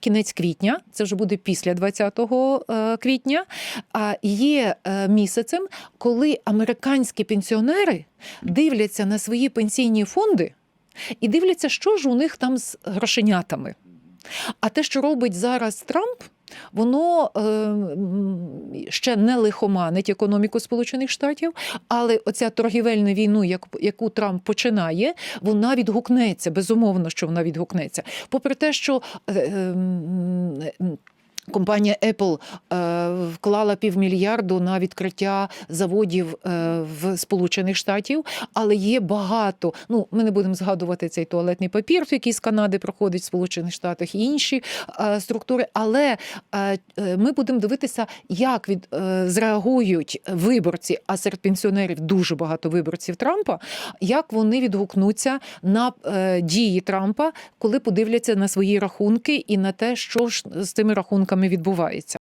Кінець квітня, це вже буде після 20 е, квітня, а є е, місяцем, коли американські пенсіонери дивляться на свої пенсійні фонди і дивляться, що ж у них там з грошенятами. А те, що робить зараз Трамп, воно е, ще не лихоманить економіку Сполучених Штатів, але оця торгівельна війну, як- яку Трамп починає, вона відгукнеться. Безумовно, що вона відгукнеться. Попри те, що е, е, Компанія Apple е, вклала півмільярду на відкриття заводів е, в Сполучених Штатів, але є багато. Ну, ми не будемо згадувати цей туалетний папір, який з Канади проходить в Сполучених Штатах, і інші е, структури. Але е, ми будемо дивитися, як від зреагують виборці, а серед пенсіонерів дуже багато виборців Трампа, як вони відгукнуться на дії Трампа, коли подивляться на свої рахунки і на те, що ж з цими рахунками відбувається.